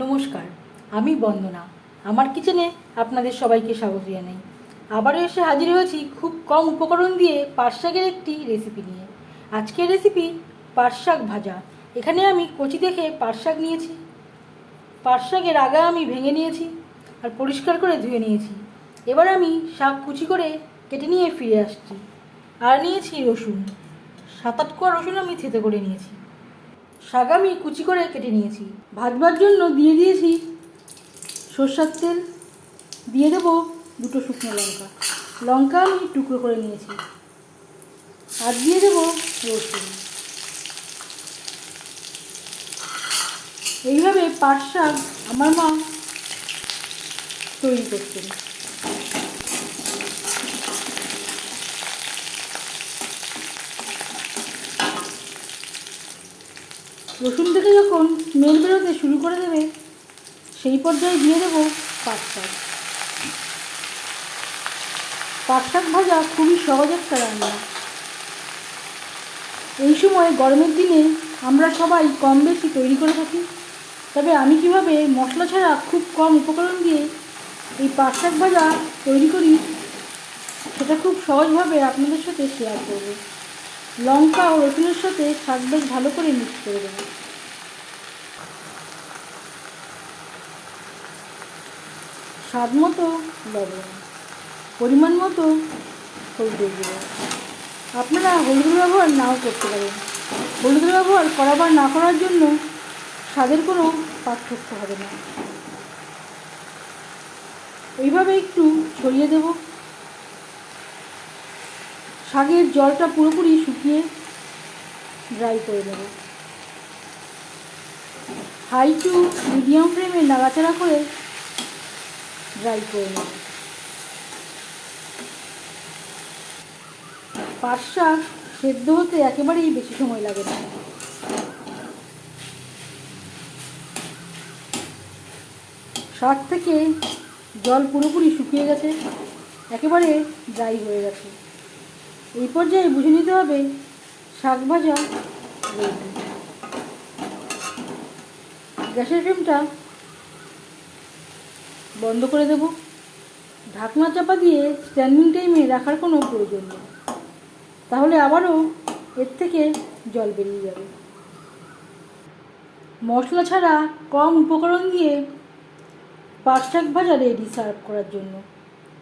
নমস্কার, আমি বন্দনা। আমার কিচেনে আপনাদের সবাইকে স্বাগত জানাই। আবারও এসে হাজির হয়েছি খুব কম উপকরণ দিয়ে শাকের একটি রেসিপি নিয়ে। আজকের রেসিপি শাক ভাজা। এখানে আমি কচি দেখে শাক নিয়েছি। শাকের আগা আমি ভেঙে নিয়েছি আর পরিষ্কার করে ধুয়ে নিয়েছি। এবার আমি শাক কুচি করে কেটে নিয়ে ফিরে আসছি। আর নিয়েছি রসুন। সাত আট কোয়া রসুন আমি থেতে করে নিয়েছি। শাক আমি কুচি করে কেটে নিয়েছি। ভাজবার জন্য দিয়ে দিয়েছি সর্ষার তেল। দিয়ে দেবো দুটো শুকনো লঙ্কা। লঙ্কা আমি টুকরো করে নিয়েছি। আর দিয়ে দেবো রসুন। এইভাবে পাট শাক আমার মা তৈরি করতেন। রসুন থেকে যখন স্মেল বেরোতে শুরু করে দেবে, সেই পর্যায়ে দিয়ে দেবো পাট শাক পাট শাক ভাজা খুবই সহজ একটা রান্না। এই সময় গরমের দিনে আমরা সবাই কম বেশি তৈরি করে থাকি। তবে আমি কীভাবে মশলা ছাড়া খুব কম উপকরণ দিয়ে এই পাট শাক ভাজা তৈরি করি, সেটা খুব সহজভাবে আপনাদের সাথে শেয়ার করব। লঙ্কা ও রসুনের সাথে শাক বেশ ভালো করে মিক্স করে দেবো। স্বাদ মতো লবণ, পরিমাণ মতো হলুদের গুঁড়ো আপনারা হলুদের ব্যবহার নাও করতে পারেন। হলুদের ব্যবহার করা বা না করার জন্য স্বাদের কোনো পার্থক্য হবে না। এইভাবে একটু ছড়িয়ে দেব। শাকের জলটা পুরোপুরি শুকিয়ে ড্রাই করে দেব হাই টু মিডিয়াম ফ্লেমে নাড়াচাড়া করে ড্রাই করে নেব। পাট শাক সেদ্ধ হতে একেবারেই বেশি সময় লাগে না। শাক থেকে জল পুরোপুরি শুকিয়ে গেছে, একেবারে ড্রাই হয়ে গেছে। এই পর্যায়ে বুঝে নিতে হবে শাক ভাজা। গ্যাসের ফ্লেমটা বন্ধ করে দেব। ঢাকনা চাপা দিয়ে স্ট্যান্ডিং টাইমে রাখার কোনো প্রয়োজন নেই। তাহলে আবারও এর থেকে জল বেরিয়ে যাবে। মশলা ছাড়া কম উপকরণ দিয়ে পাট শাক ভাজা রেডি সার্ভ করার জন্য।